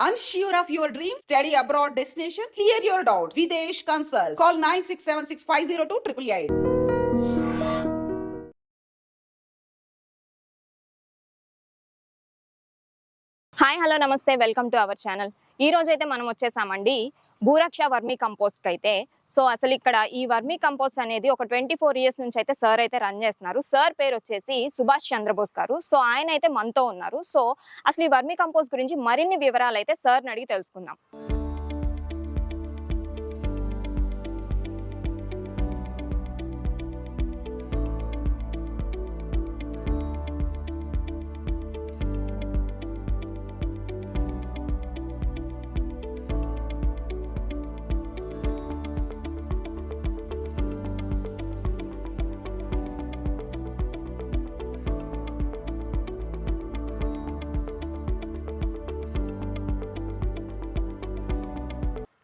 Unsure of your dream? Study abroad destination? Clear your doubts. Videsh Consult. Call 9676502888. Hi hello నమస్తే welcome to our channel ఈ రోజైతే అయితే మనం వచ్చేసామండి Bhuraksha vermi compost అయితే సో అసలు ఇక్కడ ఈ వర్మీ కంపోస్ట్ అనేది ఒక ట్వంటీ ఫోర్ ఇయర్స్ నుంచి అయితే సార్ అయితే రన్ చేస్తున్నారు. సార్ పేరు వచ్చేసి సుభాష్ చంద్రబోస్ గారు. సో ఆయన అయితే మనతో ఉన్నారు. సో అసలు ఈ వర్మీ కంపోస్ట్ గురించి మరిన్ని వివరాలు అయితే సార్ని అడిగి తెలుసుకుందాం.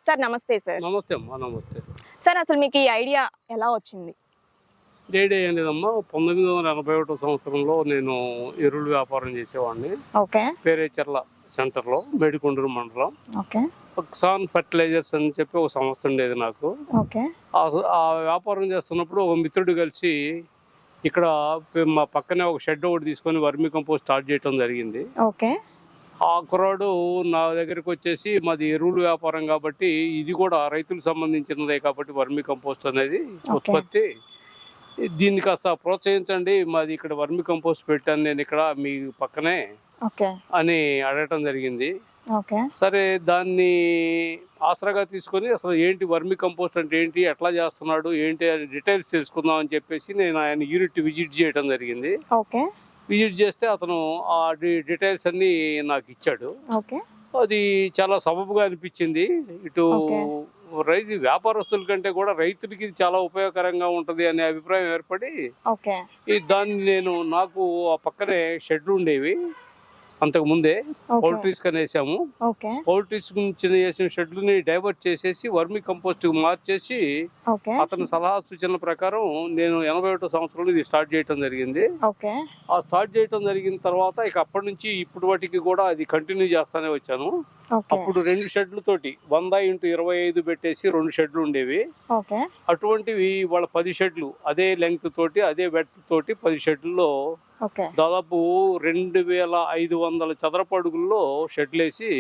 సార్ నమస్తే సార్. నమస్తే అమ్మా నమస్తే. సార్ అసలు మీకు ఈ ఐడియా ఎలా వచ్చింది? డేడే ఏం లేదమ్మా పంతొమ్మిది వందల ఎనభై ఒకటో సంవత్సరంలో నేను ఎరువులు వ్యాపారం చేసేవాడిని. ఓకే. పేరేచర్ల సెంటర్లో మేడికొండూరు మండలం. ఓకే. సాన్ ఫర్టిలైజర్స్ అని చెప్పి ఒక సంస్థ ఉండేది నాకు. ఓకే. ఆ వ్యాపారం చేస్తున్నప్పుడు ఒక మిత్రుడు కలిసి ఇక్కడ మా పక్కనే ఒక షెడ్ ఒకటి తీసుకొని వర్మి కంపోస్ట్ స్టార్ట్ చేయడం జరిగింది. ఓకే. ఆ కుర్రాడు నా దగ్గరికి వచ్చేసి మాది ఎరువులు వ్యాపారం కాబట్టి ఇది కూడా రైతులకు సంబంధించినదే కాబట్టి వర్మి కంపోస్ట్ అనేది ఉత్పత్తి. దీన్ని కాస్త ప్రోత్సహించండి మాది ఇక్కడ వర్మి కంపోస్ట్ పెట్టాను నేను ఇక్కడ మీ పక్కనే ఓకే. అని అడగటం జరిగింది. ఓకే. సరే దాన్ని ఆసరాగా తీసుకొని అసలు ఏంటి వర్మి కంపోస్ట్ అంటే ఏంటి ఎట్లా చేస్తున్నాడు ఏంటి అని డీటెయిల్స్ తెలుసుకుందాం అని చెప్పేసి నేను ఆయన యూనిట్ విజిట్ చేయడం జరిగింది. ఓకే. విజిట్ చేస్తే అతను ఆ డి- డీటెయిల్స్ అన్ని నాకు ఇచ్చాడు. అది చాలా సబబుగా అనిపించింది. ఇటు. రైతు వ్యాపారస్తుల కంటే కూడా రైతులకి చాలా ఉపయోగకరంగా ఉంటది అనే అభిప్రాయం ఏర్పడి దాన్ని నేను నాకు ఆ పక్కనే షెడ్లు ఉండేవి. అంతకు ముందే పౌల్ట్రీస్ కనేసాము ఓకే. పౌల్ట్రీస్ నుంచి వేసిన షెడ్లని డైవర్ట్ చేసేసి వర్మి కంపోస్ట్ మార్చేసి అతని సలహా సూచనల ప్రకారం నేను ఎనభై ఒకటో సంవత్సరంలో ఇది స్టార్ట్ చేయటం జరిగింది. ఆ స్టార్ట్ చేయటం జరిగిన తర్వాత ఇక అప్పటి నుంచి ఇప్పుడు వాటికి కూడా అది కంటిన్యూ చేస్తానే వచ్చాను. అప్పుడు రెండు షెడ్లు తోటి వంద ఇంటూ ఇరవై ఐదు పెట్టేసి రెండు షెడ్లు ఉండేవి. అటువంటివి వాళ్ళ పది షెడ్లు అదే లెంగ్త్ తోటి అదే వెడ్త్ తోటి పది షెడ్లలో దాదాపు రెండు వేల ఐదు వందల చదరపు అడుగుల్లో షెడ్లు వేసి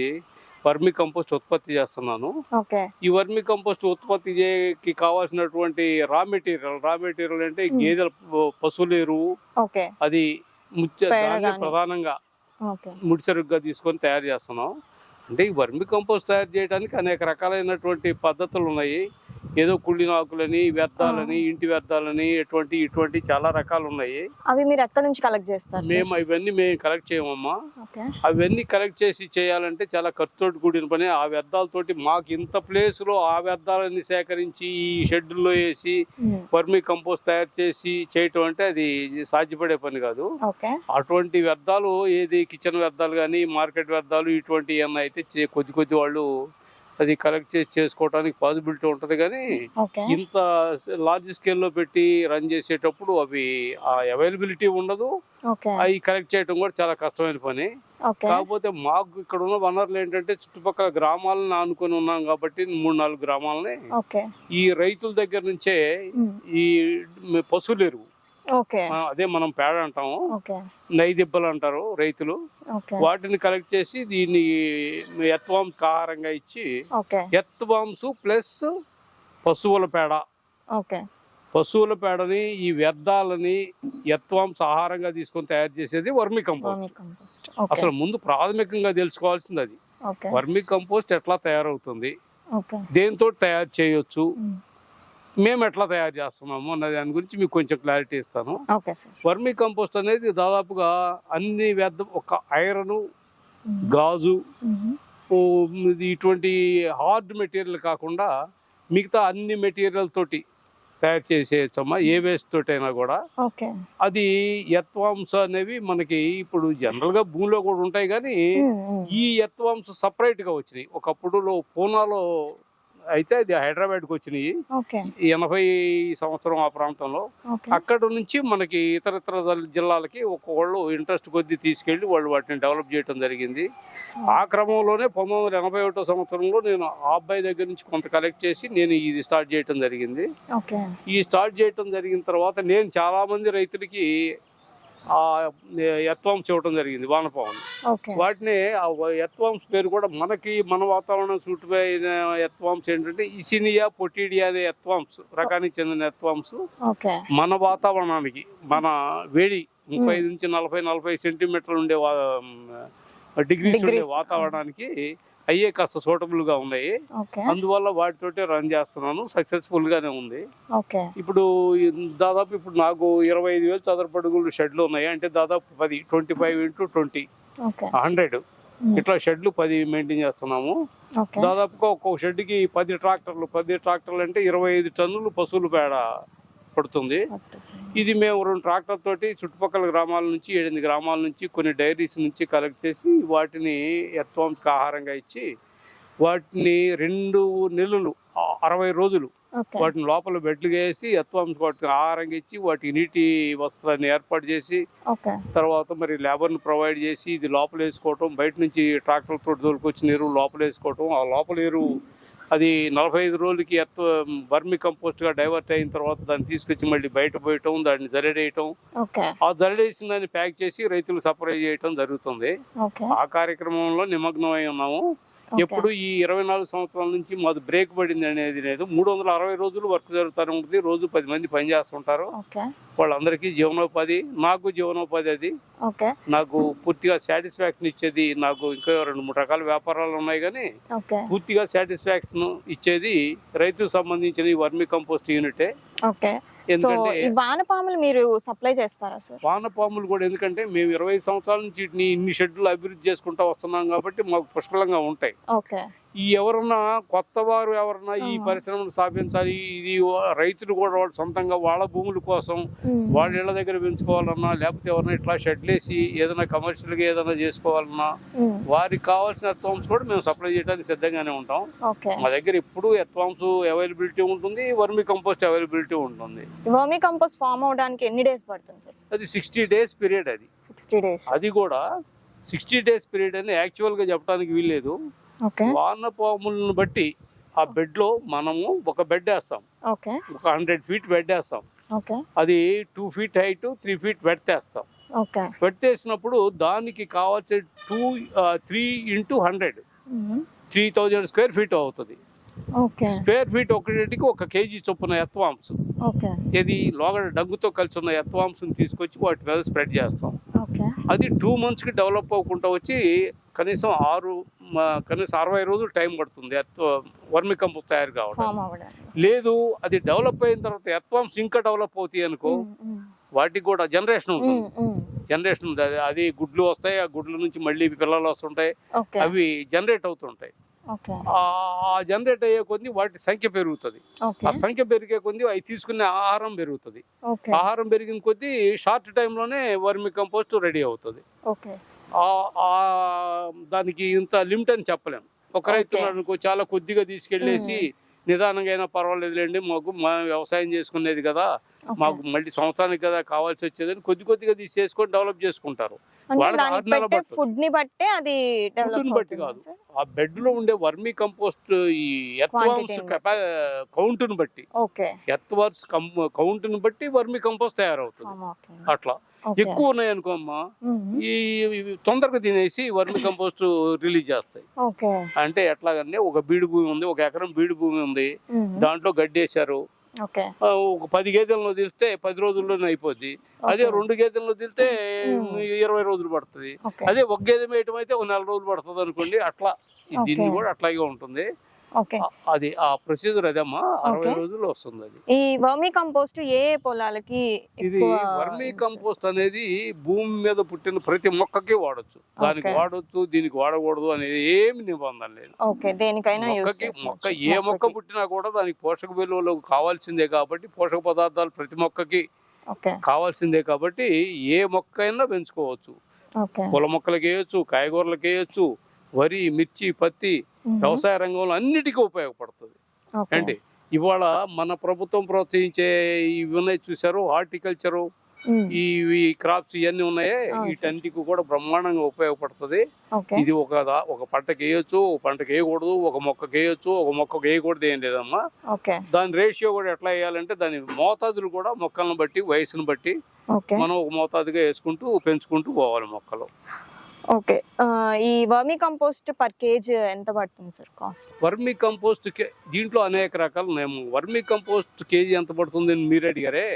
వర్మి కంపోస్ట్ ఉత్పత్తి చేస్తున్నాను. ఈ వర్మి కంపోస్ట్ ఉత్పత్తి చేయకి కావాల్సినటువంటి రా మెటీరియల్ రా మెటీరియల్ అంటే గేదెల పశువుల ఎరువు అది దాన్ని గాని. ప్రధానంగా ముడిసరుగ్గా తీసుకొని తయారు చేస్తున్నాం. అంటే ఈ వర్మి కంపోస్ట్ తయారు చేయడానికి అనేక రకాలైనటువంటి పద్ధతులు ఉన్నాయి. ఏదో కుళ్ళిన ఆకులని వ్యర్థాలని ఇంటి వ్యర్థాలని ఎటువంటి ఇటువంటి చాలా రకాలు ఉన్నాయి. అవి మీరు ఎక్కడి నుంచి కలెక్ట్ చేస్తారు మేము ఇవన్నీ మేము కలెక్ట్ చేయమమ్మా. అవన్నీ కలెక్ట్ చేసి చేయాలంటే చాలా ఖర్చుతో కూడిన పని. ఆ వ్యర్థాలతోటి మాకు ఇంత ప్లేస్లో ఆ వ్యర్థాలని సేకరించి ఈ షెడ్యూల్లో వేసి వర్మి కంపోస్ట్ తయారు చేసి చేయటం అంటే అది సాధ్యపడే పని కాదు. అటువంటి వ్యర్థాలు ఏది కిచెన్ వ్యర్థాలు కానీ మార్కెట్ వ్యర్థాలు ఇటువంటి ఏమన్నా అయితే కొద్ది కొద్ది వాళ్ళు అది కలెక్ట్ చేసి చేసుకోవడానికి పాసిబిలిటీ ఉంటుంది కానీ ఇంత లార్జ్ స్కేల్లో పెట్టి రన్ చేసేటప్పుడు అవి ఆ అవైలబిలిటీ ఉండదు. అవి కలెక్ట్ చేయడం కూడా చాలా కష్టమైన పని. కాకపోతే మాకు ఇక్కడ ఉన్న వనరులు ఏంటంటే చుట్టుపక్కల గ్రామాలను ఆనుకొని ఉన్నాం కాబట్టి మూడు నాలుగు గ్రామాలని ఈ రైతుల దగ్గర నుంచే ఈ పశువులు ఎరువు. అదే మనం పేడ అంటాము. నైదిబ్బలు అంటారు రైతులు. వాటిని కలెక్ట్ చేసి దీన్ని ఎత్వాంస్ ఆహారంగా ఇచ్చి ఓకే. ఎత్వాంస్ ప్లస్ పశువుల పేడ. ఓకే. పశువుల పేడని ఈ వ్యర్థాలని ఎత్వాంశ ఆహారంగా తీసుకొని తయారు చేసేది వర్మి కంపోస్ట్. అసలు ముందు ప్రాథమికంగా తెలుసుకోవాల్సింది అది. వర్మి కంపోస్ట్ ఎట్లా తయారవుతుంది? దేంతో తయారు చేయొచ్చు? మేము ఎట్లా తయారు చేస్తున్నాము అన్న దాని గురించి మీకు కొంచెం క్లారిటీ ఇస్తాను. వర్మి కంపోస్ట్ అనేది దాదాపుగా అన్ని వ్యర్థ ఒక ఐరన్ గాజు ఇటువంటి హార్డ్ మెటీరియల్ కాకుండా మిగతా అన్ని మెటీరియల్ తోటి తయారు చేసేయచ్చమ్మా ఏ వేస్ట్ తోటైనా కూడా. అది యత్వాంశ అనేవి మనకి ఇప్పుడు జనరల్గా భూమిలో కూడా ఉంటాయి కానీ ఈ యత్వాంశ సపరేట్గా వచ్చినాయి. ఒకప్పుడు పూనాలో అయితే అది హైదరాబాద్కి వచ్చినాయి. ఎనభై సంవత్సరం ఆ ప్రాంతంలో. అక్కడ నుంచి మనకి ఇతర ఇతర జిల్లాలకి ఒక్కొక్కళ్ళు ఇంట్రెస్ట్ కొద్దీ తీసుకెళ్ళి వాళ్ళు వాటిని డెవలప్ చేయడం జరిగింది. ఆ క్రమంలోనే పంతొమ్మిది ఎనభై ఒకటో సంవత్సరంలో నేను ఆ అబ్బాయి దగ్గర నుంచి కొంత కలెక్ట్ చేసి నేను ఇది స్టార్ట్ చేయడం జరిగింది. ఈ స్టార్ట్ చేయడం జరిగిన తర్వాత నేను చాలా మంది రైతులకి ఆ ఎత్వాంశ ఇవ్వడం జరిగింది వానపాములు వాటిని ఆ ఎత్వాంశ పేరు కూడా మనకి మన వాతావరణం సూట్ అయిన ఎత్వాంశ ఏంటంటే ఇసినియా పొటీడియా అనే ఎత్వాంశ రకానికి చెందిన ఎత్వాంశ ఓకే. మన వాతావరణానికి మన వేడి ముప్పై నుంచి నలభై నలభై సెంటీమీటర్లు ఉండే డిగ్రీస్ ఉండే. వాతావరణానికి అయ్యే కాస్త సూటబుల్గా ఉన్నాయి అందువల్ల వాటితోటే రన్ చేస్తున్నాను. సక్సెస్ఫుల్ గానే ఉంది. ఇప్పుడు దాదాపు ఇప్పుడు నాకు ఇరవై ఐదు వేలు చదరపు అడుగులు షెడ్లు ఉన్నాయి. అంటే దాదాపు పది twenty five into twenty hundred ఇట్లా షెడ్లు పది మెయింటైన్ చేస్తున్నాము. దాదాపుగా ఒక్కొక్క షెడ్కి పది ట్రాక్టర్లు పది ట్రాక్టర్లు అంటే ఇరవై ఐదు టన్నులు పశువుల పేడ పడుతుంది. ఇది మేము రెండు ట్రాక్టర్ తోటి చుట్టుపక్కల గ్రామాల నుంచి ఏడెనిమిది గ్రామాల నుంచి కొన్ని డైరీస్ నుంచి కలెక్ట్ చేసి వాటిని ఎత్వాంశకు ఆహారంగా ఇచ్చి వాటిని రెండు నెలలు అరవై రోజులు వాటిని లోపల బెడ్లు వేసి ఎత్వాంశ వాటికి ఆహారంగా ఇచ్చి వాటికి నీటి వస్త్రాన్ని ఏర్పాటు చేసి తర్వాత మరి లేబర్ని ప్రొవైడ్ చేసి ఇది లోపల వేసుకోవటం బయట నుంచి ట్రాక్టర్ తోటి దొరికొచ్చిన ఎరువు లోపల వేసుకోవటం ఆ లోపల ఎరువు అది నలభై ఐదు రోజులకి ఎత్త వర్మి కంపోస్ట్గా డైవర్ట్ అయిన తర్వాత దాన్ని తీసుకొచ్చి మళ్ళీ బయట పోయటం దాన్ని జరడేయటం ఆ జరడేసిన దాన్ని ప్యాక్ చేసి రైతులకు సప్లై చేయటం జరుగుతుంది. ఆ కార్యక్రమంలో నిమగ్నమై ఉన్నాము. ఎప్పుడు ఈ ఇరవై నాలుగు సంవత్సరాల నుంచి మాది బ్రేక్ పడింది అనేది లేదు. మూడు వందల అరవై రోజులు వర్క్ జరుగుతూనే ఉంటుంది. రోజు పది మంది పనిచేస్తుంటారు ఓకే. వాళ్ళందరికీ జీవనోపాధి నాకు జీవనోపాధి అది. నాకు పూర్తిగా సాటిస్ఫాక్షన్ ఇచ్చేది నాకు ఇంకా రెండు మూడు రకాల వ్యాపారాలు ఉన్నాయి కానీ పూర్తిగా సాటిస్ఫాక్షన్ ఇచ్చేది రైతుకు సంబంధించిన ఈ వర్మి కంపోస్ట్ యూనిటే సో ఎందుకంటే ఈ వానపాములు మీరు సప్లై చేస్తారా సార్? వానపాములు కూడా ఎందుకంటే మేము ఇరవై సంవత్సరాల నుంచి వీటిని ఇన్ని షెడ్యూల్ అభివృద్ధి చేసుకుంటూ వస్తున్నాం కాబట్టి మాకు పుష్కలంగా ఉంటాయి. ఓకే. ఈ ఎవరన్నా కొత్త వారు ఎవరన్నా ఈ. పరిశ్రమను స్థాపించాలి ఇది రైతులు కూడా వాళ్ళు సొంతంగా వాళ్ళ భూముల కోసం వాళ్ళ ఇళ్ళ దగ్గర పెంచుకోవాలన్నా లేకపోతే ఎవరైనా ఇట్లా షెడ్లేసి ఏదైనా కమర్షియల్గా ఏదైనా చేసుకోవాలన్నా వారికి కావాల్సిన ఎత్వాంశ కూడా మేము సప్లై చేయడానికి సిద్ధంగానే ఉంటాం. మా దగ్గర ఎప్పుడు ఎత్వాంశ అవైలబిలిటీ ఉంటుంది వర్మి కంపోస్ట్ అవైలబిలిటీ ఉంటుంది. వర్మీ కంపోస్ట్ ఫామ్ అవడానికి ఎన్ని డేస్ పడుతుంది అది సిక్స్టీ డేస్ పీరియడ్ అది. సిక్స్టీ డేస్ అది కూడా సిక్స్టీ డేస్ పీరియడ్ అని యాక్చువల్గా చెప్పడానికి వీల్లేదు. వానపాములను బట్టి ఆ బెడ్లో మనము ఒక బెడ్ వేస్తాం. ఒక హండ్రెడ్ ఫీట్ బెడ్ వేస్తాం. అది two feet height three feet వెట్టేస్తాం okay. వెట్టేసినప్పుడు దానికి కావాల్సిన two three into hundred. Three thousand square feet అవుతుంది. స్క్వేర్ ఫీట్ ఒకటికి ఒక కేజీ చొప్పున ఎత్వాంశం ఇది లోగడ డగ్గుతో కలిసి ఉన్న ఎత్వాంశం తీసుకొచ్చి వాటి మీద స్ప్రెడ్ చేస్తాం. అది టూ మంత్స్కి డెవలప్ అవ్వకుండా వచ్చి కనీసం ఆరు కనీసం అరవై రోజులు టైం పడుతుంది. వర్మి కంపోస్ట్ తయారు కావడం లేదు అది డెవలప్ అయిన తర్వాత ఎత్వాంశం ఇంకా డెవలప్ అవుతాయి అనుకో వాటికి కూడా జనరేషన్ ఉంటుంది. జనరేషన్ ఉంది. అది- గుడ్లు వస్తాయి ఆ గుడ్ల నుంచి మళ్ళీ పిల్లలు వస్తుంటాయి. అవి జనరేట్ అవుతుంటాయి. ఆ జనరేట్ అయ్యే కొద్ది వాటి సంఖ్య పెరుగుతుంది. ఆ సంఖ్య పెరిగే కొద్ది అవి తీసుకునే ఆహారం పెరుగుతుంది. ఆహారం పెరిగిన కొద్దీ షార్ట్ టైంలోనే వర్మి కంపోస్ట్ రెడీ అవుతుంది. దానికి ఇంత లిమిట్ అని చెప్పలేం. ఒక రైతు. అనుకో చాలా కొద్దిగా తీసుకెళ్ళేసి నిదానంగా అయినా పర్వాలేదులేండి మాకు మనం వ్యవసాయం చేసుకునేది కదా. మాకు మళ్ళీ సంవత్సరానికి కదా కావాల్సి వచ్చేదని కొద్ది కొద్దిగా తీసేసుకొని డెవలప్ చేసుకుంటారు. ఫుడ్ని బట్టే అది డెవలప్ ఫుడ్ని బట్టి కాదు. ఆ బెడ్లో ఉండే వర్మీ కంపోస్ట్ ఈ ఎత్వాంశ Quantity. కౌంట్ని బట్టి. ఎత్వర్స్ కౌంట్ని బట్టి వర్మీ కంపోస్ట్ తయారవుతుంది. అట్లా. ఎక్కువ ఉన్నాయి అనుకో అమ్మా మ్మ్. ఈ తొందరగా తినేసి వర్మి కంపోస్ట్ రిలీజ్ చేస్తాయి. అంటే ఎట్లాగంటే ఒక బీడు భూమి ఉంది ఒక ఎకరం బీడు భూమి ఉంది. దాంట్లో గడ్డేశారు. ఒక పది గేదెలను తెలిస్తే పది రోజుల్లోనే అయిపోద్ది. అదే రెండు గేదెలను తెలితే ఇరవై రోజులు పడుతుంది. అదే ఒక గేదె మేయటం అయితే ఒక నెల రోజులు పడుతుంది అనుకోండి అట్లా దీన్ని. కూడా అట్లాగే ఉంటుంది. అది ఆ ప్రొసీజర్ అదమ్మా అరవై. రోజులు వస్తుంది అది ఈ వర్మీ కంపోస్ట్ ఏ పొలాలకి ఇది వర్మీ కంపోస్ట్ అనేది భూమి మీద పుట్టిన ప్రతి మొక్కకి వాడొచ్చు. దానికి. వాడొచ్చు దీనికి వాడకూడదు అనేది ఏమి నిబంధన లేదు. దేనికైనా మొక్క ఏ మొక్క పుట్టినా కూడా దానికి పోషక విలువలు కావాల్సిందే కాబట్టి పోషక పదార్థాలు ప్రతి మొక్కకి కావాల్సిందే కాబట్టి ఏ మొక్క అయినా పెంచుకోవచ్చు పూల మొక్కలకి వేయచ్చు కాయగూరలకు వేయచ్చు వరి మిర్చి పత్తి. వ్యవసాయ రంగంలో అన్నిటికీ ఉపయోగపడుతుంది. ఏంటి? ఇవాళ మన ప్రభుత్వం ప్రోత్సహించే ఇవి ఉన్నాయి చూసారు హార్టికల్చరు ఈ క్రాప్స్ ఇవన్నీ ఉన్నాయే. వీటన్నిటికి కూడా బ్రహ్మాండంగా ఉపయోగపడుతుంది. ఇది ఒక ఒక పంటకి వేయొచ్చు ఒక పంటకి వేయకూడదు ఒక మొక్కకి వేయొచ్చు ఒక మొక్కకి వేయకూడదు ఏం లేదమ్మా. దాని రేషియో కూడా ఎట్లా వేయాలంటే దాని మోతాదులు కూడా మొక్కలను బట్టి వయసును బట్టి మనం ఒక మోతాదుగా వేసుకుంటూ పెంచుకుంటూ పోవాలి మొక్కలు. ఓకే ఈ వర్మీ కంపోస్ట్ పర్ కేజీ ఎంత పడుతుంది సార్ కాస్ట్ వర్మీ కంపోస్ట్ కే- దీంట్లో అనేక రకాలు ఉన్నాయి. వర్మీ కంపోస్ట్ కేజీ ఎంత పడుతుంది అని మీరు అడిగారే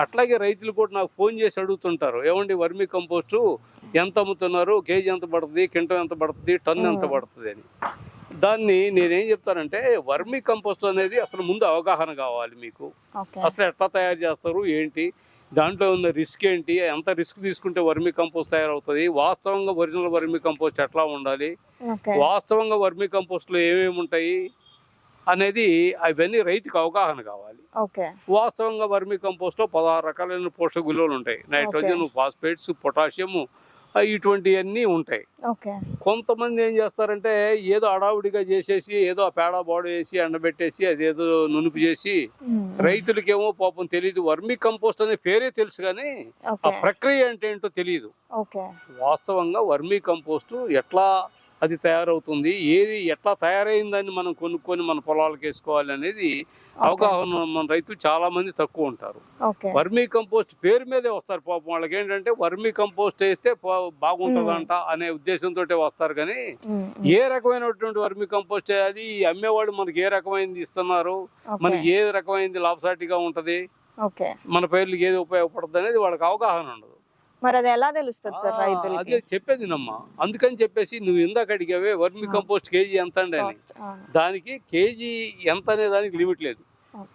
అట్లాగే రైతులు కూడా నాకు ఫోన్ చేసి అడుగుతుంటారు. ఏమండి వర్మీ కంపోస్ట్ ఎంత అమ్ముతున్నారు? కేజీ ఎంత పడుతుంది? కింటం ఎంత పడుతుంది? టన్ ఎంత. పడుతుంది అని. దాన్ని నేనేం చెప్తానంటే వర్మీ కంపోస్ట్ అనేది అసలు ముందు అవగాహన కావాలి మీకు. అసలు ఎట్లా తయారు చేస్తారు? ఏంటి? దాంట్లో ఉన్న రిస్క్ ఏంటి? ఎంత రిస్క్ తీసుకుంటే వర్మీ కంపోస్ట్ తయారవుతుంది? వాస్తవంగా ఒరిజినల్ వర్మీ కంపోస్ట్ ఎట్లా ఉండాలి? వాస్తవంగా వర్మీ కంపోస్ట్లో ఏమేమి ఉంటాయి? అనేది అవన్నీ రైతుకు అవగాహన కావాలి. వాస్తవంగా వర్మీ కంపోస్ట్లో పదహారు రకాలైన పోషక విలువలు ఉంటాయి. నైట్రోజన్ ఫాస్ఫేట్స్ పొటాషియం ఇటువంటివన్నీ ఉంటాయి. కొంతమంది ఏం చేస్తారంటే ఏదో అడావుడిగా చేసేసి ఏదో ఆ పేడ బాడు వేసి ఎండబెట్టేసి అదేదో నునుపు చేసి రైతులకేమో పాపం తెలియదు వర్మీ కంపోస్ట్ అనే పేరే తెలుసు కానీ ఆ ప్రక్రియ అంటే ఏంటో తెలియదు వాస్తవంగా వర్మీ కంపోస్ట్ ఎట్లా అది తయారవుతుంది ఏది ఎట్లా తయారైందని మనం కొనుక్కొని మన పొలాలకు వేసుకోవాలి అనేది అవగాహన మన రైతులు చాలా మంది తక్కువ ఉంటారు. వర్మీ కంపోస్ట్ పేరు మీదే వస్తారు పాపం. వాళ్ళకి ఏంటంటే వర్మీ కంపోస్ట్ వేస్తే బాగుంటుందంట అనే ఉద్దేశంతో వస్తారు కానీ ఏ రకమైనటువంటి వర్మీ కంపోస్ట్ చేయాలి? ఈ అమ్మేవాడు మనకి ఏ రకమైనది ఇస్తున్నారు? మనకి ఏ రకమైనది లాభసాటిగా ఉంటది? మన పేర్లకు ఏది ఉపయోగపడుతుంది అనేది వాళ్ళకి అవగాహన ఉండదు. మరి అది ఎలా తెలుస్తుంది సార్ అదే చెప్పేది నమ్మా అందుకని చెప్పేసి నువ్వు ఇందాక అడిగావే వర్మి. కంపోస్ట్ కేజీ ఎంత అండి. దానికి కేజీ ఎంత అనే దానికి లిమిట్ లేదు.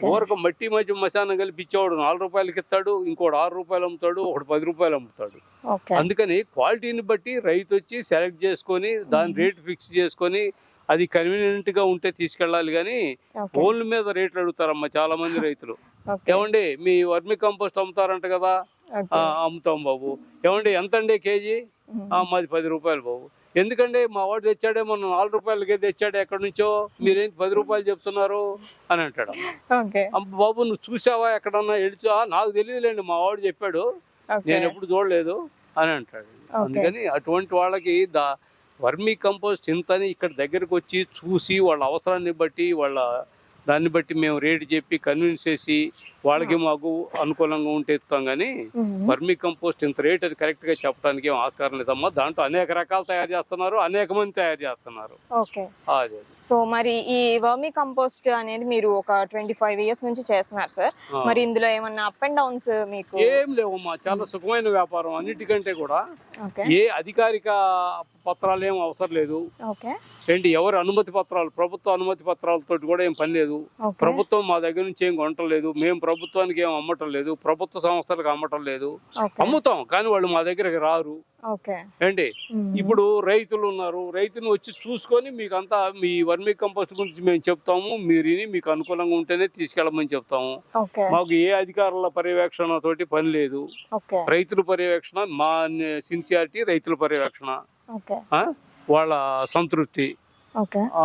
ఊరక మట్టి మధ్య మశానం కలిపి ఇచ్చేవాడు నాలుగు రూపాయలకి ఇస్తాడు ఇంకోటి ఆరు రూపాయలు అమ్ముతాడు ఒకటి పది రూపాయలు అమ్ముతాడు. అందుకని క్వాలిటీని బట్టి రైతు వచ్చి సెలెక్ట్ చేసుకొని దాని. రేట్ ఫిక్స్ చేసుకొని అది కన్వీనియంట్గా ఉంటే తీసుకెళ్ళాలి కానీ ఓన్ల మీద రేట్లు అడుగుతారమ్మా చాలా మంది రైతులు ఏమండి మీ వర్మి కంపోస్ట్ అమ్ముతారంట కదా ఓకే. "ఆ, అమ్ముతాం బాబు. ఏమండి ఎంతండి కేజీ? ఉమ్, ఆ, మాది పది రూపాయలు బాబు. ఎందుకండి మా వాడు తెచ్చాడే మొన్న నాలుగు రూపాయలకే తెచ్చాడు ఎక్కడి నుంచో? మీరేంటి పది రూపాయలు చెప్తున్నారు? అని అంటాడు. బాబు నువ్వు చూసావా ఎక్కడన్నా ఎడిచా నాకు తెలియదులేండి మా వాడు చెప్పాడు. నేను ఎప్పుడు చూడలేదు అని అంటాడు. అందుకని అటువంటి వాళ్ళకి దా వర్మీ కంపోస్ట్ ఇంతని ఇక్కడ దగ్గరకు వచ్చి చూసి వాళ్ళ అవసరాన్ని బట్టి వాళ్ళ దాన్ని బట్టి మేము రేటు చెప్పి కన్విన్స్ చేసి వాళ్ళకి మాకు అనుకూలంగా ఉంటే ఇస్తాం కానీ వర్మీ కంపోస్ట్ ఇంత రేట్ అది కరెక్ట్గా చెప్పడానికి ఏం ఆస్కారం లేదమ్మా. దాంట్లో అనేక రకాలు తయారు చేస్తున్నారు అనేక మంది తయారు చేస్తున్నారు. అదే. సో మరి ఈ వర్మీ కంపోస్ట్ అనేది మీరు ఒక ట్వంటీ ఫైవ్ ఇయర్స్ నుంచి చేస్తున్నారు సార్. మరి ఇందులో ఏమన్నా అప్ అండ్ డౌన్స్ మీకు ఏం లేవమ్మా చాలా సుఖమైన వ్యాపారం అన్నిటికంటే కూడా ఏ అధికారిక పత్రాలు ఏం అవసరం లేదు. ఓకే. ఏంటి ఎవరు అనుమతి పత్రాలు ప్రభుత్వ అనుమతి పత్రాలతో కూడా ఏం పని లేదు. ప్రభుత్వం మా దగ్గర నుంచి ఏం కొనటం లేదు. మేము ప్రభుత్వానికి ఏం అమ్మటం లేదు. ప్రభుత్వ సంస్థలకు అమ్మటం లేదు. అమ్ముతాం కానీ వాళ్ళు మా దగ్గరికి రారు. ఏంటి ఇప్పుడు రైతులు ఉన్నారు. రైతుని వచ్చి చూసుకొని మీకు అంతా మీ వర్మీ కంపోస్ట్ గురించి మేము చెప్తాము. మీరు మీకు అనుకూలంగా ఉంటేనే తీసుకెళ్ళమని చెప్తాము. మాకు ఏ అధికారుల పర్యవేక్షణ తోటి పని లేదు. రైతుల పర్యవేక్షణ మా సిన్సియారిటీ రైతుల పర్యవేక్షణ? వాళ్ళ సంతృప్తి.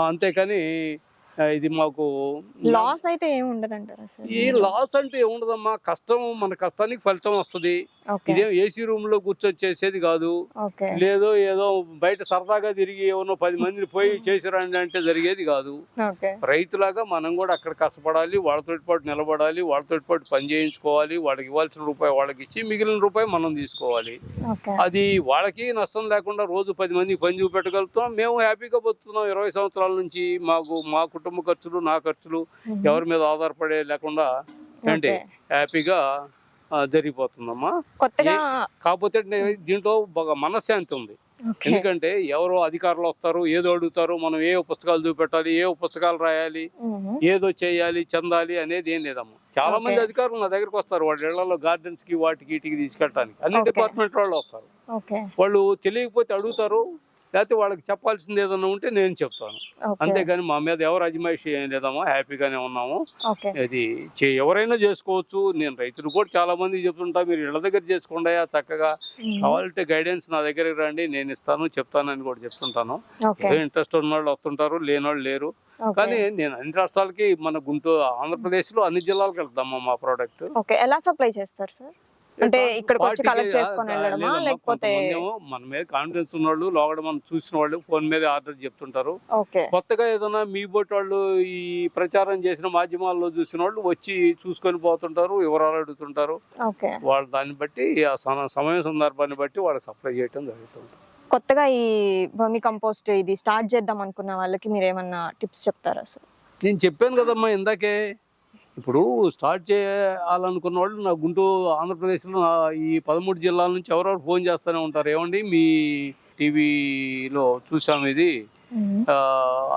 అంతేకాని ఇది మాకు లాస్ అయితే ఏమి ఉండదంటారా సార్? ఈ లాస్ అంటే ఏముండదమ్మా కష్టం మన కష్టానికి ఫలితం వస్తుంది. ఇదేం ఏసీ రూమ్లో కూర్చొని చేసేది కాదు లేదో ఏదో బయట సరదాగా తిరిగి ఏమన్నా పది మందిని పోయి చేసిరండి అంటే జరిగేది కాదు. రైతులాగా మనం కూడా అక్కడ కష్టపడాలి వాళ్ళతో పాటు నిలబడాలి వాళ్ళతో పాటు పని చేయించుకోవాలి వాళ్ళకి ఇవ్వాల్సిన రూపాయి వాళ్ళకి ఇచ్చి మిగిలిన రూపాయి మనం తీసుకోవాలి. అది వాళ్ళకి నష్టం లేకుండా రోజు పది మందికి పని చూపెట్టగలుగుతాం. మేము హ్యాపీగా బతుకుతున్నాం ఇరవై సంవత్సరాల నుంచి. మాకు మా కుటుంబ ఖర్చులు నా ఖర్చులు ఎవరి మీద ఆధారపడే లేకుండా ఏంటి. హ్యాపీగా జరిగిపోతుందమ్మా. కొత్తగా కాకపోతే దీంట్లో బాగా మనశ్శాంతి ఉంది. ఎందుకంటే ఎవరో అధికారులు వస్తారు ఏదో అడుగుతారు మనం ఏ పుస్తకాలు చూపెట్టాలి ఏ పుస్తకాలు రాయాలి ఏదో చేయాలి చెందాలి అనేది ఏం లేదమ్మా. చాలా మంది. అధికారులు నా దగ్గరకు వస్తారు వాళ్ళ ఇళ్ళలో గార్డెన్స్కి వాటికి వీటికి తీసుకెళ్ళడానికి అన్ని. డిపార్ట్మెంట్ వాళ్ళు వస్తారు. వాళ్ళు తెలియకపోతే అడుగుతారు లేకపోతే వాళ్ళకి చెప్పాల్సింది ఏదన్నా ఉంటే నేను చెప్తాను. అంతేగాని మా మీద ఎవరు అజమాయిషి ఏం లేదమ్మా హ్యాపీగానే ఉన్నాము. అది ఎవరైనా చేసుకోవచ్చు. నేను రైతులు కూడా చాలా మంది చెప్తుంటా మీరు ఇళ్ళ దగ్గర చేసుకోండి చక్కగా. కావాలంటే గైడెన్స్ నా దగ్గరికి రండి నేను ఇస్తాను చెప్తానని కూడా చెప్తుంటాను. ఇంట్రెస్ట్ ఉన్న వాళ్ళు వస్తుంటారు లేని వాళ్ళు లేరు. కానీ నేను అన్ని రాష్ట్రాలకి మన గుంటూరు ఆంధ్రప్రదేశ్లో అన్ని జిల్లాలకు వెళ్తామా మా ప్రోడక్ట్. ఎలా సప్లై చేస్తారు సార్? అంటే ఇక్కడికి వచ్చి కలెక్ట్ చేసుకొని వెళ్ళడమా? లేకపోతే మన మీద కాన్ఫిడెన్స్ ఉన్న వాళ్ళు లోగడ మనం చూసిన వాళ్ళు ఫోన్ మీద ఆర్డర్ చెప్తుంటారు. కొత్తగా ఏదైనా మీ బోటి వాళ్ళు ఈ ప్రచారం చేసిన మాధ్యమాల్లో చూసిన వాళ్ళు వచ్చి చూసుకొని పోతుంటారు వివరాలు అడుగుతుంటారు. వాళ్ళు దాన్ని బట్టి ఆ సమ- సమయం సందర్భాన్ని బట్టి వాళ్ళకి సప్లై చేయడం జరుగుతుంది. కొత్తగా ఈ వర్మి కంపోస్ట్ ఇది స్టార్ట్ చేద్దాం అనుకున్న వాళ్ళకి మీరు ఏమన్నా టిప్స్ చెప్తారా సార్ నేను చెప్పాను కదమ్మా ఇందాకే ఇప్పుడు స్టార్ట్ చేయాలనుకున్న వాళ్ళు నా గుంటూరు ఆంధ్రప్రదేశ్లో ఈ పదమూడు జిల్లాల నుంచి ఎవరెవరు ఫోన్ చేస్తూనే ఉంటారు. ఏమండి? మీ టీవీలో చూసాము ఇది.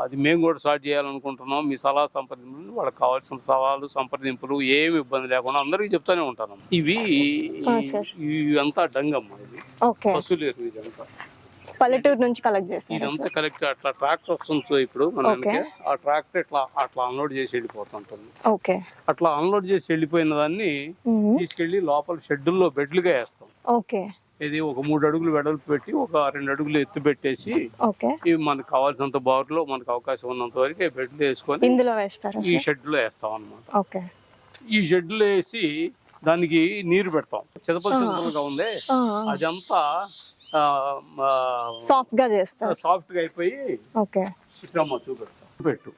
అది మేము కూడా స్టార్ట్ చేయాలనుకుంటున్నాం. మీ సలహా సంప్రదింపులు వాళ్ళకి కావాల్సిన సలహాలు సంప్రదింపులు ఏమి ఇబ్బంది లేకుండా అందరికీ చెప్తానే ఉంటాను ఇవి అంతా డంగమ్మ ఇది పశువులు ఇదంతా. పల్లెటూరు నుంచి కలెక్ట్ చేస్తారా ఇదంతా కలెక్ట్ అట్లా ట్రాక్టర్ వస్తుంది ఇప్పుడు మన Okay. వెనకే. ఆ ట్రాక్టర్ ఇట్లా అట్లా అన్లోడ్ చేసి వెళ్ళిపోతుంటుంది ఓకే అట్లా అన్లోడ్ చేసి వెళ్ళిపోయిన దాన్ని. తీసుకెళ్ళి లోపల షెడ్యూల్లో బెడ్లుగా వేస్తాం. ఓకే ఇది ఒక మూడు అడుగులు వెడల్పు పెట్టి ఒక రెండు అడుగులు ఎత్తు పెట్టేసి ఓకే ఇవి మనకు కావాల్సినంత బారులో మనకు అవకాశం ఉన్నంత వరకు బెడ్లు వేసుకొని ఇందులో వేస్తారా ఈ షెడ్లో వేస్తాం అనమాట ఓకే ఈ షెడ్లో వేసి దానికి నీరు పెడతాం. చిదపలు చిదపలుగా ఉంది. అదంతా సాఫ్ట్గా చేస్తారు. సాఫ్ట్గా అయిపోయి ఓకే. పెట్టు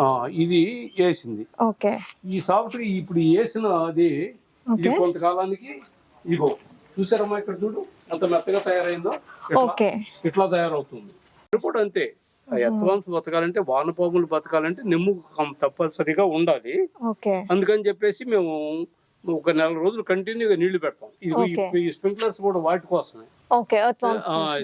ఆ, ఇది వేసింది ఓకే. ఈ సాఫ్ట్ ఇప్పుడు వేసిన అది ఇది కొంతకాలానికి ఇగో చూసారమ్మా ఇక్కడ చూడు అంత మెత్తగా తయారైందో? ఇట్లా- ఓకే. ఇట్లా తయారవుతుంది? కూడా అంతే. అడ్వాన్స్ బతకాలంటే వానపాములు బతకాలంటే నిమ్ము తప్పనిసరిగా ఉండాలి. ఓకే. అందుకని చెప్పేసి మేము ఒక నెల రోజులు కంటిన్యూగా నీళ్ళు పెడతాం. ఇది. ఈ స్ప్రింక్లర్స్ కూడా వాటి కోసమే.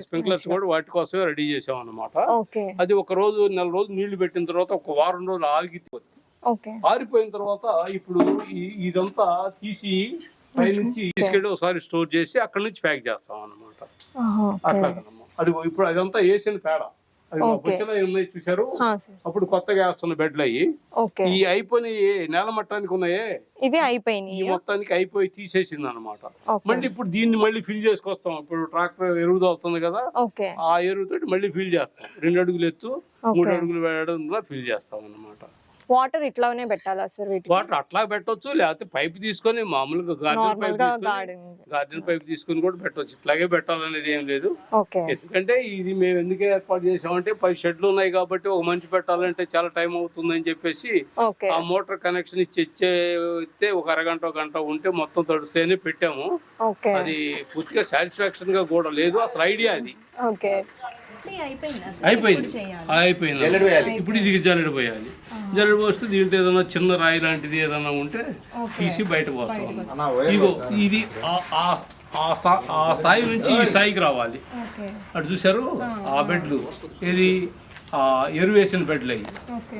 స్ప్రింక్లర్స్ కూడా వాటి కోసమే రెడీ చేసాం అన్నమాట ఓకే. అది ఒక రోజు నెల రోజులు నీళ్ళు పెట్టిన తర్వాత ఒక వారం రోజులు ఆగిపోతుంది ఓకే. ఆరిపోయిన తర్వాత ఇప్పుడు ఇదంతా తీసి పైనుంచి తీసుకెళ్ళి ఒకసారి స్టోర్ చేసి అక్కడ నుంచి ప్యాక్ చేస్తాం అన్నమాట ఓకే. అట్లాగనమ్మా అది ఇప్పుడు అదంతా వేసిన పేడ. అది. బొచ్చెలో ఉన్నాయి చూసారు సార్. అప్పుడు కొత్తగా వేస్తున్న బెడ్లు అయ్యి. ఈ అయిపోయి నేల మట్టానికి ఉన్నాయే? ఇవి ఈ అయిపోయినాయి మొత్తానికి అయిపోయి తీసేసింది అనమాట మళ్ళీ ఇప్పుడు దీన్ని మళ్ళీ ఫిల్ చేసుకొస్తాం. ఇప్పుడు ట్రాక్టర్ ఎరువు అవుతుంది కదా ఆ ఎరువుతోటి మళ్ళీ ఫిల్ చేస్తాం. రెండు అడుగులు ఎత్తు మూడు అడుగులు వేయడంలో ఫిల్ చేస్తాం అన్నమాట వాటర్ ఇట్లానే పెట్టాలా సార్ వాటర్ అట్లా పెట్టొచ్చు లేకపోతే పైప్ తీసుకొని మామూలుగా గార్డెన్ పైప్ గార్డెన్. పైప్ తీసుకొని కూడా పెట్టొచ్చు. ఇట్లాగే పెట్టాలనేది ఏం లేదు. ఎందుకంటే ఇది మేము ఎందుకు ఏర్పాటు చేసామంటే పది షెడ్లు ఉన్నాయి కాబట్టి ఒక మంచి పెట్టాలంటే చాలా టైం అవుతుందని చెప్పేసి ఓకే. ఆ మోటార్ కనెక్షన్ ఇచ్చి ఇచ్చే ఒక అరగంట ఒక గంట ఉంటే మొత్తం తడుస్తేనే పెట్టాము. అది పూర్తిగా సాటిస్ఫాక్షన్గా కూడా లేదు. అసలు ఐడియా అది. అయిపోయింది అయిపోయింది. ఇప్పుడు ఇది జల్లెడ పోయాలి. జల్లెడ పోస్తే దీంట్లో ఏదైనా చిన్న రాయి లాంటిది ఏదైనా ఉంటే తీసి బయట పోస్తాం. ఇగో ఇది ఆ- ఆ- ఆ స్థా- ఆ స్థాయి నుంచి ఈ స్థాయికి రావాలి. ఓకే. అటు చూసారు ఆ. బెడ్లు. ఇది ఆ ఎరువు వేసిన బెడ్లు అయ్యి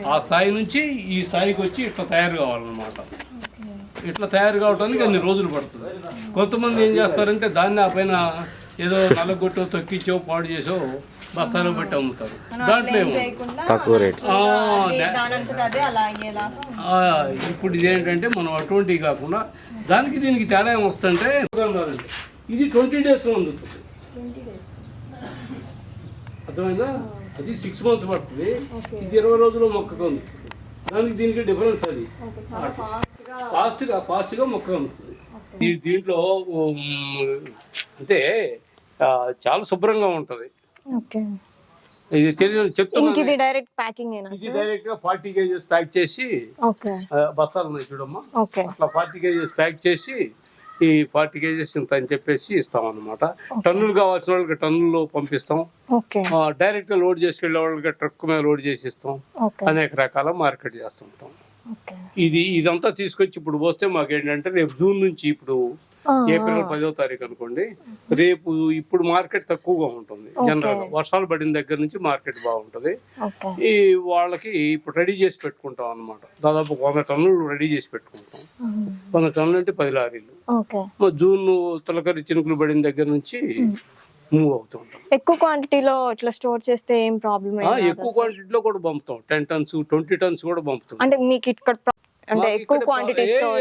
ఆ స్థాయి నుంచి ఈ స్థాయికి వచ్చి ఇట్లా తయారు కావాలన్నమాట. ఇట్లా తయారు కావడానికి అన్ని రోజులు పడుతుంది. కొంతమంది ఏం చేస్తారంటే దాన్ని ఆ పైన ఏదో నల్లగొట్టో తొక్కించో పాడు చేసో బస్తాలో పెట్టి అమ్ముతారు. దాంట్లో ఏమో తక్కువ రేట్. ఇప్పుడు ఇదేంటంటే మనం అటువంటివి కాకుండా దానికి దీనికి తేడా ఏమొస్తుందంటే ఇది ట్వంటీ డేస్లో అందుతుంది. అర్థమైందా? అది సిక్స్ మంత్స్ పడుతుంది. ఇది ఇరవై రోజుల్లో మొక్కకు అందుతుంది. దానికి దీనికి డిఫరెన్స్ అది. ఫాస్ట్గా ఫాస్ట్గా మొక్క అందుతుంది. దీంట్లో అంటే చాలా శుభ్రంగా ఉంటుంది. ఓకే. ఇది తెలియదు ఇంక చెప్తున్నాను ఇది డైరెక్ట్ ప్యాకింగ్ ఇది డైరెక్ట్గా ఫార్టీ కేజెస్ ప్యాక్ చేసి ఓకే. బస్తాలు ఉన్నాయి చూడమ్మా. ఓకే. అట్లా ఫార్టీ కేజెస్ ప్యాక్ చేసి ఈ ఫార్టీ కేజెస్ ఇంత అని చెప్పేసి ఇస్తాం అనమాట టన్నులు కావాల్సిన వాళ్ళకి టన్నులు పంపిస్తాం. ఓకే. డైరెక్ట్గా లోడ్ చేసుకెళ్ళే వాళ్ళకి ట్రక్ మీద లోడ్ చేసి ఇస్తాం. అనేక రకాల మార్కెట్ చేస్తుంటాం. ఇది ఇదంతా తీసుకొచ్చి ఇప్పుడు పోస్తే మాకు ఏంటంటే రేపు జూన్ నుంచి ఇప్పుడు ఏప్రిల్ పదో తారీఖు అనుకోండి రేపు ఇప్పుడు మార్కెట్ తక్కువగా ఉంటుంది జనరల్గా వర్షాలు పడిన దగ్గర నుంచి మార్కెట్ బాగుంటది. ఈ వాళ్ళకి ఇప్పుడు రెడీ చేసి పెట్టుకుంటాం అన్నమాట. దాదాపు వంద టన్నులు రెడీ చేసి పెట్టుకుంటాం. వంద టన్నులు అంటే పది లారీలు. జూన్ తొలకరి చినుకులు పడిన దగ్గర నుంచి మూవ్ అవుతూ ఉంటాం. ఎక్కువ క్వాంటిటీలో ఇట్లా స్టోర్ చేస్తే ఏం ప్రాబ్లం ఎక్కువ క్వాంటిటీలో కూడా పంపుతాం. టెన్ టన్స్ ట్వంటీ టన్స్ కూడా పంపుతాం. అంటే మీకు ఇక్కడ అంటే ఎక్కువ క్వాంటిటీ స్టోర్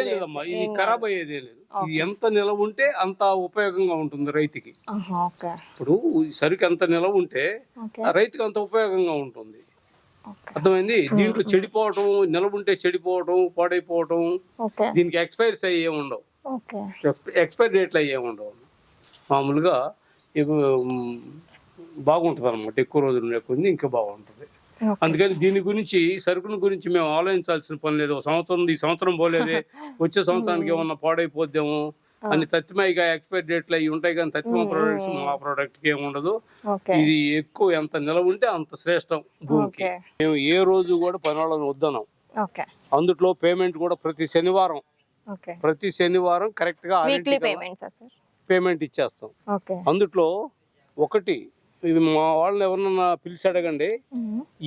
ఇది ఖరాబ్ అయ్యేదే లేదు. ఇది ఎంత నిలవ ఉంటే అంత ఉపయోగంగా ఉంటుంది రైతుకి. ఇప్పుడు సరుకు ఎంత నిలవ ఉంటే రైతుకి అంత ఉపయోగంగా ఉంటుంది. అర్థమైంది? దీంట్లో చెడిపోవటం నిలవ ఉంటే చెడిపోవటం పాడైపోవటం దీనికి ఎక్స్పైరీస్ అయ్యి ఉండవు. ఎక్స్పైరీ డేట్లు అయ్యి ఉండవు. మామూలుగా బాగుంటుంది అనమాట ఎక్కువ రోజులు ఉండే కొద్ది ఇంకా బాగుంటుంది. అందుకని దీని గురించి సరుకుని గురించి మేము ఆలోచించాల్సిన పని లేదు. ఒక సంవత్సరం ఈ సంవత్సరం పోలేదే. వచ్చే సంవత్సరానికి ఏమన్నా పాడైపోద్దాము అని తత్తిమైగా ఎక్స్పైరీ డేట్లు అవి ఉంటాయి కానీ తత్తిమ ప్రొడక్ట్స్ మా ప్రోడక్ట్కి ఏమి ఉండదు ఇది ఎక్కువ ఎంత నిలవ ఉంటే అంత శ్రేష్టం భూమికి. మేము ఏ రోజు కూడా పని వాళ్ళని వద్దన్నాం ఓకే అందుట్లో పేమెంట్ కూడా ప్రతి శనివారం. ప్రతి శనివారం కరెక్ట్గా పేమెంట్ ఇచ్చేస్తాం. అందుట్లో ఒకటి ఇది మా వాళ్ళని ఎవరన్నా పిలిచి అడగండి.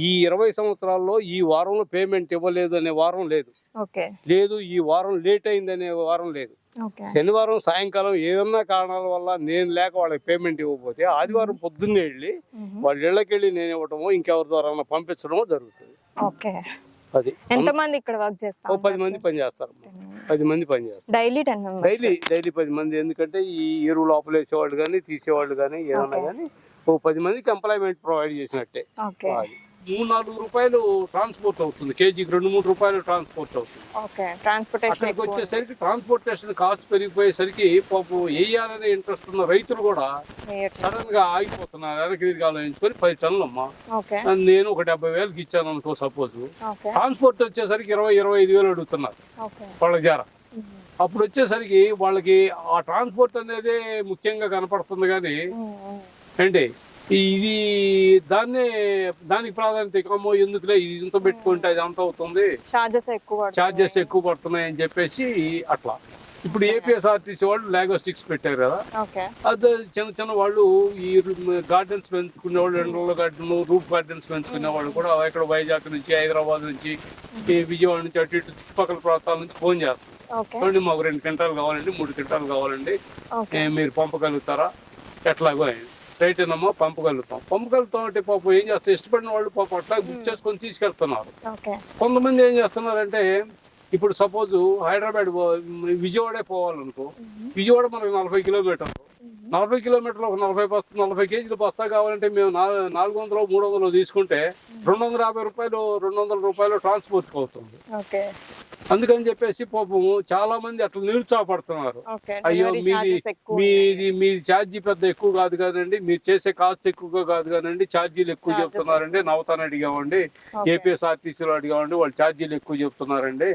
ఈ ఇరవై సంవత్సరాల్లో ఈ వారంలో పేమెంట్ ఇవ్వలేదు అనే వారం లేదు. లేదు ఈ వారం లేట్ అయింది అనే వారం లేదు. శనివారం సాయంకాలం ఏదన్నా కారణాల వల్ల నేను లేక వాళ్ళకి పేమెంట్ ఇవ్వకపోతే ఆదివారం పొద్దున్నే వెళ్ళి వాళ్ళ ఇళ్ళకి వెళ్ళి నేను ఇవ్వటమో ఇంకెవరి ద్వారా పంపించడమో జరుగుతుంది. అది. ఇక్కడ వర్క్ పది మంది పని చేస్తారు. పది మంది. పని చేస్తారు. డైలీ టెన్ డైలీ డైలీ పది మంది. ఎందుకంటే ఈ ఎరువులు ఆపలేసేవాళ్ళు కానీ తీసేవాళ్ళు కానీ ఏదన్నా కానీ ఓ పది మందికి ఎంప్లాయ్మెంట్ ప్రొవైడ్ చేసినట్టే. మూడు నాలుగు రూపాయలు ట్రాన్స్పోర్ట్ అవుతుంది. కేజీకి రెండు మూడు రూపాయలు ట్రాన్స్పోర్ట్ అవుతుంది. అక్కడికి వచ్చేసరికి ట్రాన్స్పోర్టేషన్ కాస్ట్ పెరిగిపోయేసరికి పాపం వేయాలనే ఇంట్రెస్ట్ ఉన్న రైతులు కూడా సడన్గా ఆగిపోతున్నారు. వెనక్కి తిరిగి ఆలోచించుకొని పది టన్నులు అమ్మా నేను ఒక డెబ్బై వేలకి ఇచ్చాను అనుకో సపోజ్ ట్రాన్స్పోర్ట్ వచ్చేసరికి ఇరవై ఇరవై ఐదు వేలు అడుగుతున్నారు ఓకే. వాళ్ళకి జార. అప్పుడు వచ్చేసరికి వాళ్ళకి ఆ ట్రాన్స్పోర్ట్ అనేది ముఖ్యంగా కనపడుతుంది కానీ ఏంటి? ఇది దాన్నే దానికి ప్రాధాన్యత ఎక్కువ ఎందుకులే? ఇది ఇంత పెట్టుకుంటే అది అంత అవుతుంది. చార్జెస్ ఎక్కువ ఎక్కువ పడుతున్నాయి అని చెప్పేసి అట్లా. ఇప్పుడు ఏపీఎస్ఆర్టీసీ వాళ్ళు లాగో స్టిక్స్ పెట్టారు కదా. అదే చిన్న చిన్న వాళ్ళు ఈ గార్డెన్స్ పెంచుకునే వాళ్ళు ఎండల గార్డెన్ రూఫ్ గార్డెన్స్ పెంచుకునే వాళ్ళు కూడా ఇక్కడ వైజాగ్ నుంచి హైదరాబాద్ నుంచి విజయవాడ నుంచి అటు ఇటు చుట్టుపక్కల ప్రాంతాల నుంచి ఫోన్ చేస్తారు. మాకు రెండు క్వింటాలు కావాలండి మూడు క్వింటాలు కావాలండి. మీరు పంపగలుగుతారా? ఎట్లాగో రైట్ ఏనమ్మా పంపగలుగుతాం పంపగలుగుతాం అంటే పాపం ఏం చేస్తారు ఇష్టపడిన వాళ్ళు పాపం అట్లా బుక్ చేసుకొని తీసుకెళ్తున్నారు. కొంతమంది ఏం చేస్తున్నారంటే ఇప్పుడు సపోజ్ హైదరాబాద్ విజయవాడే పోవాలనుకో విజయవాడ మనకు నలభై కిలోమీటర్లు. నలభై కిలోమీటర్లు ఒక నలభై బస్తా నలభై కేజీలు బస్తా కావాలంటే మేము నాలుగు వందలు మూడు వందలు తీసుకుంటే రెండు వందల యాభై రూపాయలు రెండు వందల రూపాయలు ట్రాన్స్పోర్ట్ అవుతుంది. అందుకని చెప్పేసి పాపం చాలా మంది అట్లా నిరుత్సాహపడుతున్నారు అయ్యో మీది మీది మీది ఛార్జీ పెద్ద ఎక్కువ కాదు కాదండి మీరు చేసే కాస్ట్ ఎక్కువగా కాదు కాదండి ఛార్జీలు ఎక్కువ చెప్తున్నారండి నవతాన్ని అడిగామండి. ఏపీఎస్ఆర్టీసీలో అడిగామండి వాళ్ళు ఛార్జీలు ఎక్కువ చెప్తున్నారండి.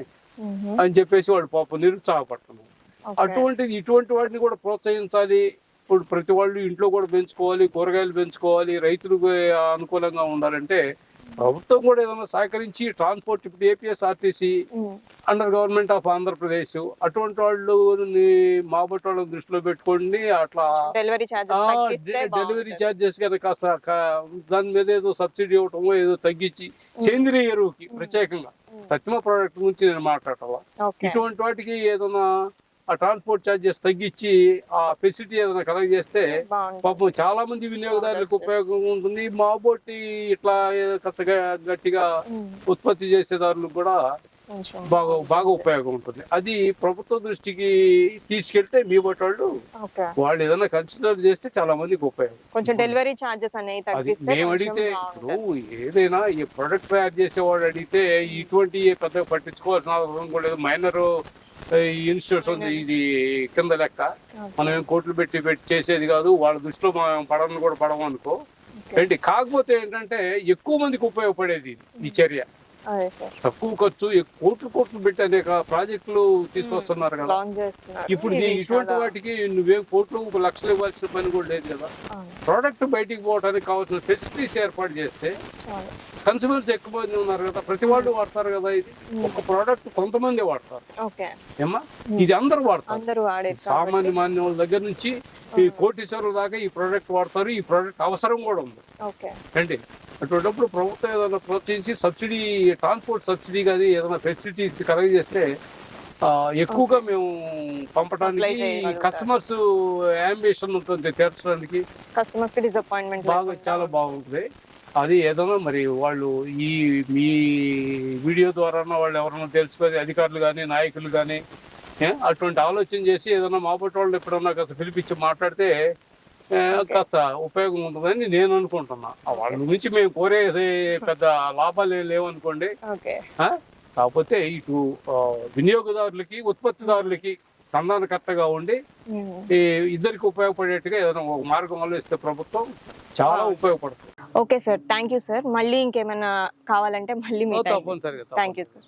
అని చెప్పేసి వాడు పాపం నిరుత్సాహపడుతున్నారు. అటువంటిది ఇటువంటి వాటిని కూడా ప్రోత్సహించాలి ఇప్పుడు ప్రతి వాళ్ళు ఇంట్లో కూడా పెంచుకోవాలి కూరగాయలు పెంచుకోవాలి రైతులకు అనుకూలంగా ఉండాలంటే ప్రభుత్వం కూడా ఏదైనా సహకరించి ట్రాన్స్పోర్ట్ ఇప్పుడు APSRTC. Under government of Andhra Pradesh అటువంటి వాళ్ళు మాబట్టి వాళ్ళని దృష్టిలో పెట్టుకోండి అట్లా డెలివరీ. ఛార్జెస్ కనుక కాస్త దాని మీద ఏదో సబ్సిడీ ఇవ్వటమో ఏదో తగ్గించి సేంద్రియ ఎరువుకి ప్రత్యేకంగా ప్రతిమ ప్రోడక్ట్ గురించి నేను మాట్లాడాలా ఇటువంటి వాటికి ఏదైనా ఆ ట్రాన్స్పోర్ట్ ఛార్జెస్ తగ్గించి ఆ ఫెసిలిటీ ఏదైనా కలెక్ట్ చేస్తే పాపం చాలా మంది వినియోగదారులకు ఉపయోగం ఉంటుంది. మా బోటి ఇట్లా గట్టిగా మ్మ్. ఉత్పత్తి చేసేదారులకు కూడా బాగా బాగా ఉపయోగం ఉంటుంది. అది ప్రభుత్వ దృష్టికి తీసుకెళ్తే మీ బట్టి వాళ్ళు వాళ్ళు ఏదైనా కన్సిడర్ చేస్తే చాలా మందికి ఉపయోగం కొంచెం డెలివరీ చార్జెస్ అనేవి అది తగ్గిస్తే మేము అడిగితే బాగుంటుంది. ఏదైనా ఈ ప్రొడక్ట్ తయారు చేసేవాడు అడిగితే ఇటువంటి పెద్దగా పట్టించుకోవాల్సిన అవసరం కూడా లేదు. మైనర్ ఇన్స్టిట్యూట్స్ ఉంది ఇది కింద లెక్క. మనం ఏం కోట్లు పెట్టి పెట్టి చేసేది కాదు వాళ్ళ దృష్టిలో మనం పడని కూడా పడము అనుకో. ఏంటి? కాకపోతే ఏంటంటే ఎక్కువ మందికి ఉపయోగపడేది ఇది, ఈ చర్య. తక్కువ ఖర్చు కోట్లు కోట్లు పెట్టి అనేక ప్రాజెక్టులు తీసుకొస్తున్నారు కదా. చేస్తున్నారు. ఇప్పుడు ఇటువంటి వాటికి నువ్వేం కోట్లు ఒక లక్షలు ఇవ్వాల్సిన పని కూడా లేదు కదా. ప్రోడక్ట్ బయటికి పోవడానికి కావాల్సిన ఫెసిలిటీస్ ఏర్పాటు చేస్తే చాలా. కన్సూమర్స్ ఎక్కువ మంది ఉన్నారు కదా. ప్రతి వాళ్ళు వాడతారు కదా ఇది. ఒక ప్రోడక్ట్ కొంతమంది వాడతారు. ఏమ్మా? ఇది అందరూ వాడతారు. సామాన్య మాన్యుల దగ్గర నుంచి ఈ కోటీశ్వరుల దాకా ఈ ప్రోడక్ట్ వాడతారు. ఈ ప్రోడక్ట్ అవసరం కూడా ఉంది. అండి అటువంటిప్పుడు ప్రభుత్వం ఏదైనా ప్రోత్సహించి సబ్సిడీ ట్రాన్స్పోర్ట్ సబ్సిడీ కానీ ఏదైనా ఫెసిలిటీస్ కలెక్ట్ చేస్తే ఎక్కువగా మేము పంపడానికి. కస్టమర్స్ అంబిషన్ ఉంటుంది తీర్చడానికి. కస్టమర్స్కి డిసప్పాయింట్మెంట్ బాగా చాలా బాగుంటుంది. అది ఏదైనా మరి వాళ్ళు ఈ మీ వీడియో ద్వారా వాళ్ళు ఎవరైనా తెలుసుకొని అధికారులు కానీ నాయకులు కానీ అటువంటి ఆలోచన చేసి ఏదైనా మాబట్టి వాళ్ళు ఎప్పుడన్నా కాస్త పిలిపించి మాట్లాడితే కాస్త ఉపయోగం ఉంటుందని నేను అనుకుంటున్నా. వాళ్ళ నుంచి మేము కోరే పెద్ద లాభాలు లేవనుకోండి? కాకపోతే ఇటు వినియోగదారులకి ఉత్పత్తిదారులకి సంధానకర్తగా ఉండి ఈ ఇద్దరికి ఉపయోగపడేట్టుగా ఏదైనా ఒక మార్గం ఆలోచిస్తే ప్రభుత్వం చాలా ఉపయోగపడుతుంది. Okay sir. Thank you sir. మళ్ళీ ఇంకేమైనా కావాలంటే మళ్ళీ థ్యాంక్ యూ సార్.